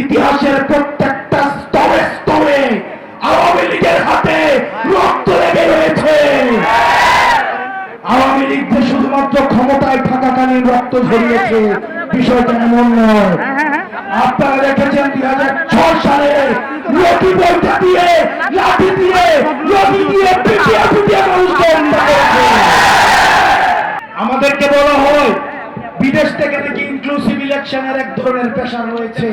ইতিহাসের প্রত্যেকটা স্তরে স্তরে আওয়ামী লীগের হাতে রক্ত লেগে রয়েছে। আওয়ামী লীগ যে শুধুমাত্র ক্ষমতায় থাকাকালীন রক্ত ঝরিয়েছে, বিষয়টা এমন নয়। আপনারা দেখেছেন দুই হাজার ছয় সালে লটি বইটা দিয়ে, লাঠি দিয়ে লটি দিয়ে পিটিয়ে পিটিয়ে মানুষকে আমাদেরকে বলা হয়, বিদেশ থেকে নাকি ইনক্লুসিভ ইলেকশনের এক ধরনের প্রেশার রয়েছে।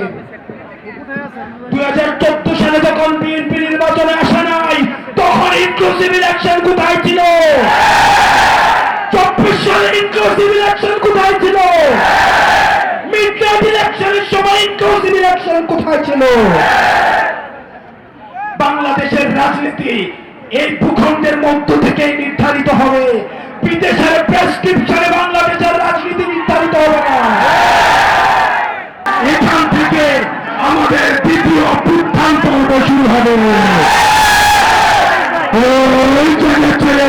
দুই হাজার চোদ্দ সালে যখন বিএনপি নির্বাচনে আসে নাই, তখন ইনক্লুসিভ ইলেকশন কোথায় ছিল? চব্বিশ সালে ইনক্লুসিভ ইলেকশন কোথায় ছিল? ইলেকশনের সময় ইনক্লুসিভ ইলেকশন কোথায় ছিল? বাংলাদেশের রাজনীতি এই ভূখণ্ডের মধ্য থেকে নির্ধারিত হবে। বিদেশের প্রেসক্রিপশনে আমাদের দ্বিতীয় উত্থান পর্ব শুরু হবে ওই জন্য ছেলে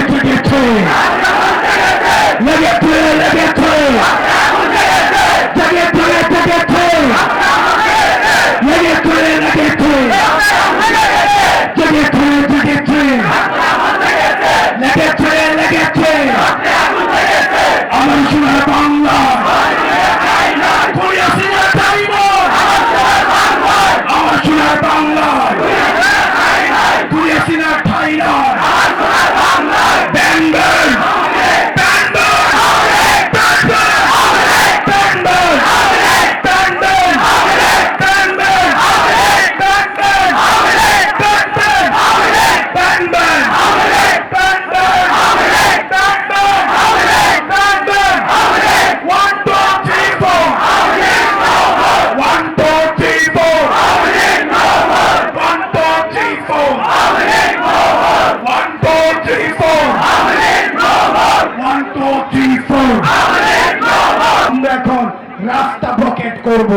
রাস্তা ব্লকেট করব।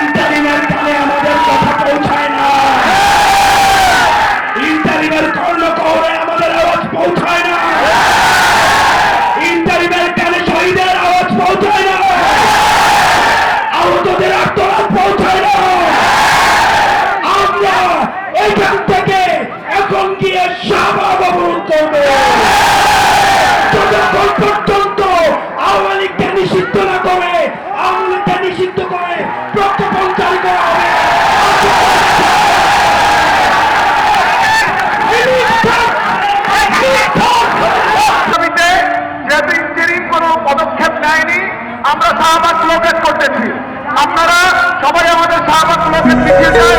ইন্টারিমের আমাদের কথা পৌঁছায় না। ইন্টারিমের কর্ণ কৌরে আমাদের আওয়াজ পৌঁছায় না। ইন্টারিমের শহীদের আওয়াজ পৌঁছায় না। আহতদের পৌঁছায় না। আমরা এখান থেকে এখন গিয়ে সাবা করব। Because